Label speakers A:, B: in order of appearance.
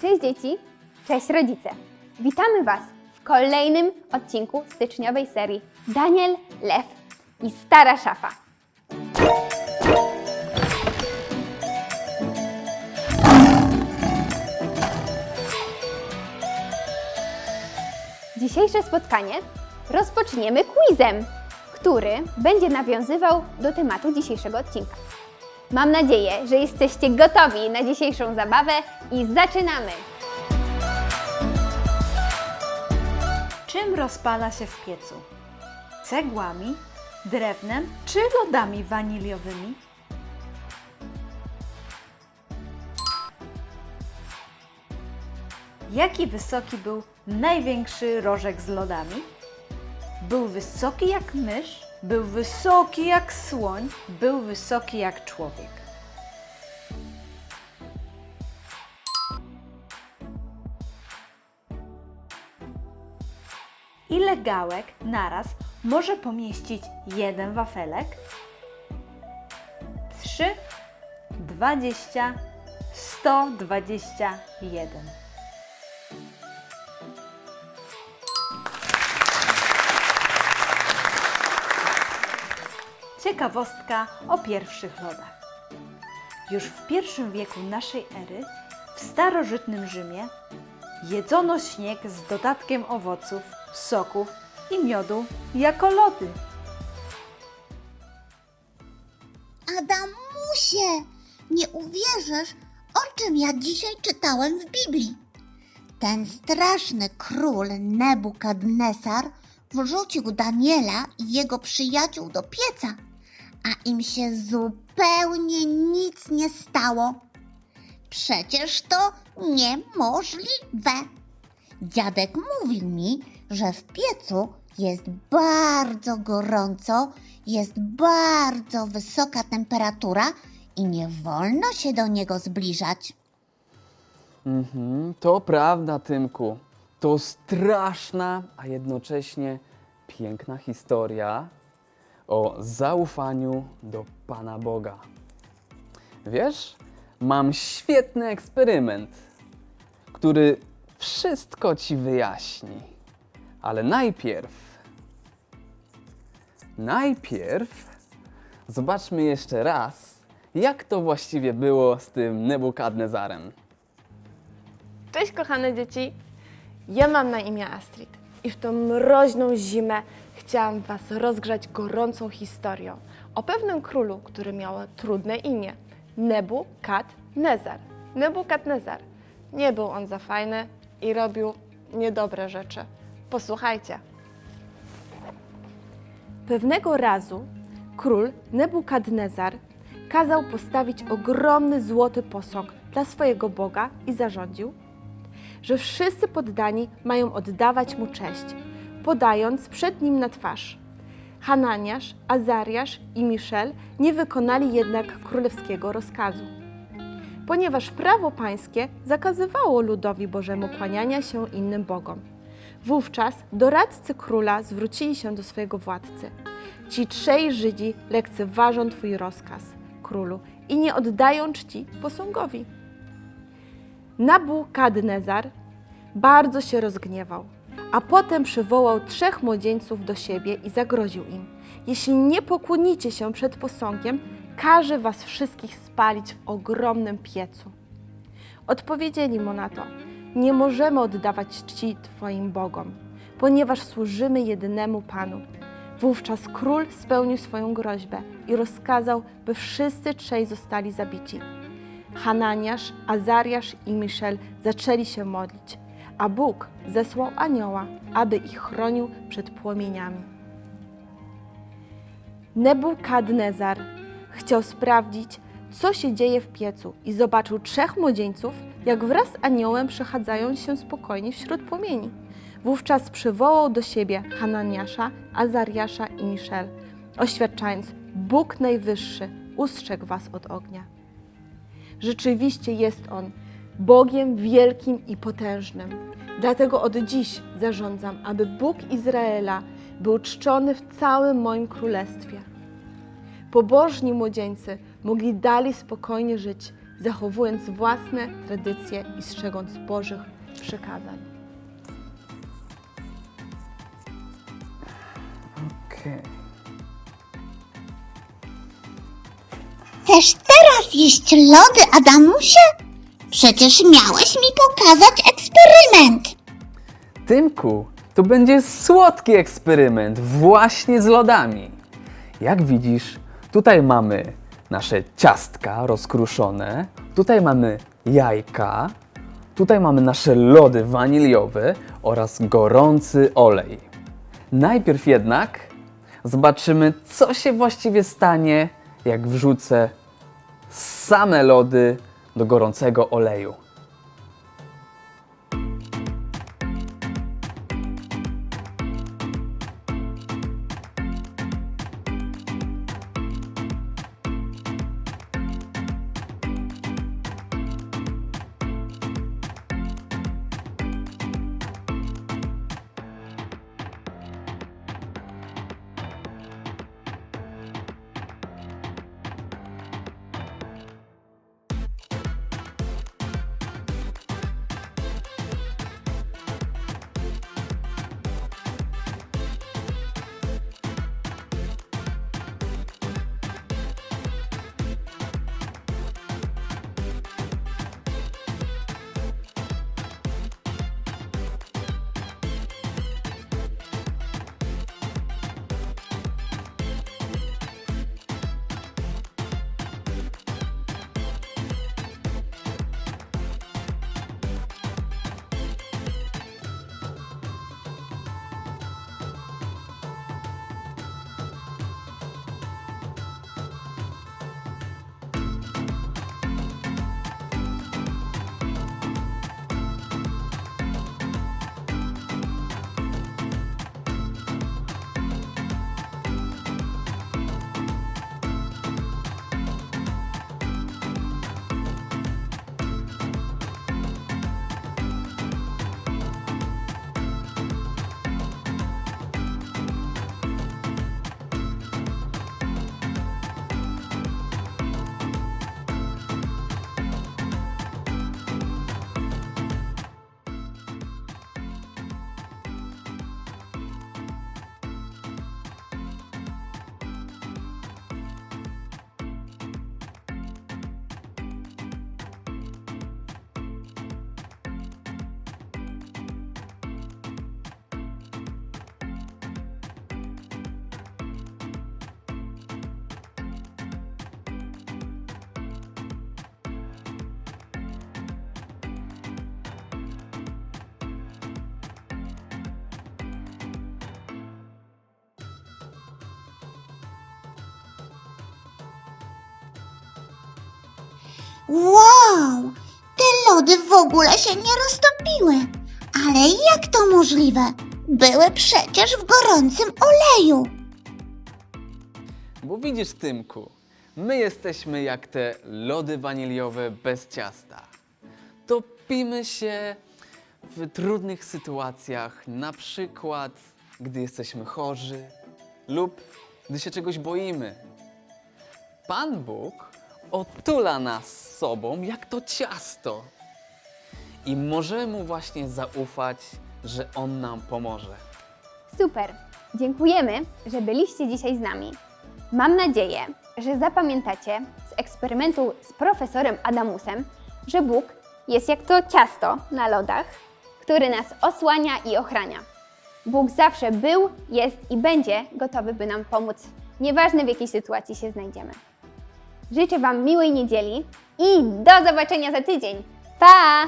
A: Cześć dzieci, cześć rodzice. Witamy Was w kolejnym odcinku styczniowej serii Daniel, Lew i Stara Szafa. Dzisiejsze spotkanie rozpoczniemy quizem, który będzie nawiązywał do tematu dzisiejszego odcinka. Mam nadzieję, że jesteście gotowi na dzisiejszą zabawę i zaczynamy!
B: Czym rozpala się w piecu? Cegłami, drewnem czy lodami waniliowymi? Jaki wysoki był największy rożek z lodami? Był wysoki jak mysz, był wysoki jak słoń, był wysoki jak człowiek. Ile gałek naraz może pomieścić jeden wafelek? 3, 20, 121. Ciekawostka o pierwszych lodach. Już w pierwszym wieku naszej ery w starożytnym Rzymie jedzono śnieg z dodatkiem owoców, soków i miodu jako lody.
C: Adamusie, nie uwierzysz, o czym ja dzisiaj czytałem w Biblii. Ten straszny król Nebukadnesar wrzucił Daniela i jego przyjaciół do pieca, a im się zupełnie nic nie stało. Przecież to niemożliwe. Dziadek mówił mi, że w piecu jest bardzo gorąco, jest bardzo wysoka temperatura i nie wolno się do niego zbliżać.
D: Mhm, to prawda, Tymku. To straszna, a jednocześnie piękna historia o zaufaniu do Pana Boga. Wiesz, mam świetny eksperyment, który wszystko ci wyjaśni. Ale najpierw, najpierw zobaczmy jeszcze raz, jak to właściwie było z tym Nebukadnezarem.
E: Cześć kochane dzieci! Ja mam na imię Astrid i w tą mroźną zimę chciałam Was rozgrzać gorącą historią o pewnym królu, który miał trudne imię Nebukadnezar. Nebukadnezar. Nie był on za fajny i robił niedobre rzeczy. Posłuchajcie. Pewnego razu król Nebukadnezar kazał postawić ogromny złoty posąg dla swojego Boga i zarządził, że wszyscy poddani mają oddawać mu cześć, podając przed nim na twarz. Hananiasz, Azariasz i Miszel nie wykonali jednak królewskiego rozkazu. Ponieważ prawo pańskie zakazywało ludowi Bożemu kłaniania się innym bogom. Wówczas doradcy króla zwrócili się do swojego władcy. Ci trzej Żydzi lekceważą Twój rozkaz, królu, i nie oddają czci posągowi. Nabukadnezar bardzo się rozgniewał, a potem przywołał trzech młodzieńców do siebie i zagroził im: Jeśli nie pokłonicie się przed posągiem, każe was wszystkich spalić w ogromnym piecu. Odpowiedzieli mu na to: Nie możemy oddawać czci Twoim bogom, ponieważ służymy jednemu Panu. Wówczas król spełnił swoją groźbę i rozkazał, by wszyscy trzej zostali zabici. Hananiasz, Azariasz i Miszel zaczęli się modlić, a Bóg zesłał anioła, aby ich chronił przed płomieniami. Nebukadnezar chciał sprawdzić, co się dzieje w piecu i zobaczył trzech młodzieńców, jak wraz z aniołem przechadzają się spokojnie wśród płomieni. Wówczas przywołał do siebie Hananiasza, Azariasza i Miszel, oświadczając, Bóg Najwyższy ustrzegł was od ognia. Rzeczywiście jest On Bogiem wielkim i potężnym. Dlatego od dziś zarządzam, aby Bóg Izraela był czczony w całym moim królestwie. Pobożni młodzieńcy mogli dalej spokojnie żyć zachowując własne tradycje i strzegąc Bożych przykazań.
D: Okej.
C: Chcesz teraz jeść lody, Adamusie? Przecież miałeś mi pokazać eksperyment.
D: Tymku, to będzie słodki eksperyment właśnie z lodami. Jak widzisz, tutaj mamy nasze ciastka rozkruszone, tutaj mamy jajka, tutaj mamy nasze lody waniliowe oraz gorący olej. Najpierw jednak zobaczymy, co się właściwie stanie, jak wrzucę same lody do gorącego oleju.
C: Wow, te lody w ogóle się nie roztopiły. Ale jak to możliwe? Były przecież w gorącym oleju.
D: Bo widzisz, Tymku, my jesteśmy jak te lody waniliowe bez ciasta. Topimy się w trudnych sytuacjach, na przykład gdy jesteśmy chorzy lub gdy się czegoś boimy. Pan Bóg otula nas sobą jak to ciasto i możemy mu właśnie zaufać, że On nam pomoże.
A: Super! Dziękujemy, że byliście dzisiaj z nami. Mam nadzieję, że zapamiętacie z eksperymentu z profesorem Adamusem, że Bóg jest jak to ciasto na lodach, który nas osłania i ochrania. Bóg zawsze był, jest i będzie gotowy, by nam pomóc, nieważne w jakiej sytuacji się znajdziemy. Życzę Wam miłej niedzieli i do zobaczenia za tydzień. Pa!